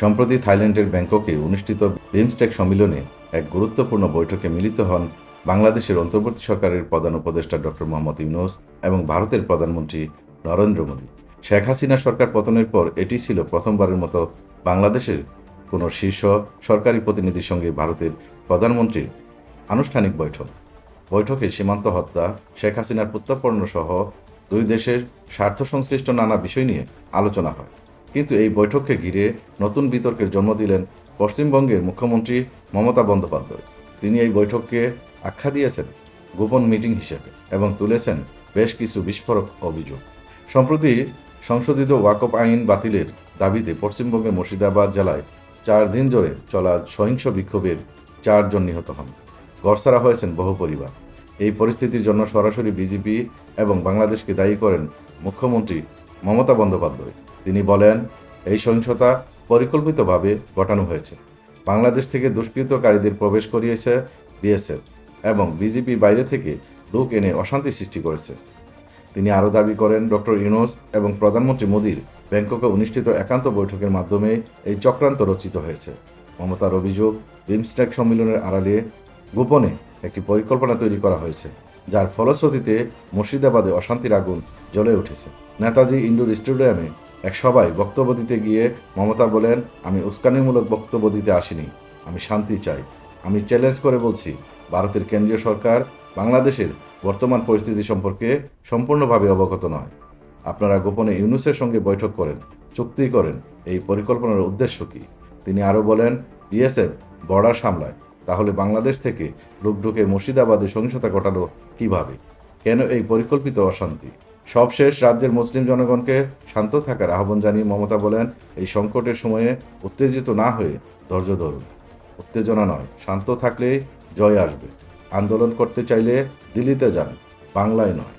সম্প্রতি থাইল্যান্ডের ব্যাংককে অনুষ্ঠিত বিমস্টেক সম্মেলনে এক গুরুত্বপূর্ণ বৈঠকে মিলিত হন বাংলাদেশের অন্তর্বর্তী সরকারের প্রধান উপদেষ্টা ডক্টর মোহাম্মদ ইউনুস এবং ভারতের প্রধানমন্ত্রী নরেন্দ্র মোদী। শেখ হাসিনা সরকার পতনের পর এটি ছিল প্রথমবারের মতো বাংলাদেশের কোনো শীর্ষ সরকারি প্রতিনিধির সঙ্গে ভারতের প্রধানমন্ত্রীর আনুষ্ঠানিক বৈঠক। বৈঠকে সীমান্ত হত্যা, শেখ হাসিনার প্রত্যাপন্ন সহ দুই দেশের স্বার্থ সংশ্লিষ্ট নানা বিষয় নিয়ে আলোচনা হয়। কিন্তু এই বৈঠককে ঘিরে নতুন বিতর্কের জন্ম দিলেন পশ্চিমবঙ্গের মুখ্যমন্ত্রী মমতা বন্দ্যোপাধ্যায়। তিনি এই বৈঠককে আখ্যা দিয়েছেন গোপন মিটিং হিসেবে এবং তুলেছেন বেশ কিছু বিস্ফোরক অভিযোগ। সম্প্রতি সংশোধিত ওয়াকফ আইন বাতিলের দাবিতে পশ্চিমবঙ্গের মুর্শিদাবাদ জেলায় চার দিন ধরে চলা সহিংস বিক্ষোভের চারজন নিহত হন। গড়সারা হয়েছেন বহু পরিবার। এই পরিস্থিতির জন্য সরাসরি বিজেপি এবং বাংলাদেশকে দায়ী করেন মুখ্যমন্ত্রী মমতা বন্দ্যোপাধ্যায়। তিনি বলেন, এই সহিংসতা পরিকল্পিতভাবে ঘটানো হয়েছে। বাংলাদেশ থেকে দুষ্কৃতকারীদের প্রবেশ করিয়েছে বিএসএফ এবং বিজেপি বাইরে থেকে লোক এনে অশান্তি সৃষ্টি করেছে। তিনি আরও দাবি করেন ডক্টর ইউনুস এবং প্রধানমন্ত্রী মোদীর ব্যাংককে অনুষ্ঠিত একান্ত বৈঠকের মাধ্যমে এই চক্রান্ত রচিত হয়েছে। মমতার অভিযোগ, বিমস্টেক সম্মেলনের আড়ালে গোপনে একটি পরিকল্পনা তৈরি করা হয়েছে। যার ফলশ্রুতিতে মুর্শিদাবাদে অশান্তির আগুন জ্বলে উঠেছে। নেতাজি ইন্ডোর স্টেডিয়ামে এক সবাই বক্তব্য দিতে গিয়ে মমতা বলেন, আমি উস্কানিমূলক বক্তব্য দিতে আসিনি। আমি শান্তি চাই। আমি চ্যালেঞ্জ করে বলছি, ভারতের কেন্দ্রীয় সরকার বাংলাদেশের বর্তমান পরিস্থিতি সম্পর্কে সম্পূর্ণভাবে অবগত নয়। আপনারা গোপনে ইউনুসের সঙ্গে বৈঠক করেন, চুক্তি করেন। এই পরিকল্পনার উদ্দেশ্য কি? তিনি আরও বলেন, বিএসএফ বর্ডার সামলায়। তাহলে বাংলাদেশ থেকে লোক ঢুকে মুর্শিদাবাদে সহিংসতা ঘটালো কীভাবে? কেন এই পরিকল্পিত অশান্তি? সবশেষ রাজ্যের মুসলিম জনগণকে শান্ত থাকার আহ্বান জানিয়ে মমতা বলেন, এই সংকটের সময়ে উত্তেজিত না হয়ে ধৈর্য ধরুন। উত্তেজনা নয়, শান্ত থাকলে জয় আসবে। আন্দোলন করতে চাইলে দিল্লিতে যান, বাংলায় নয়।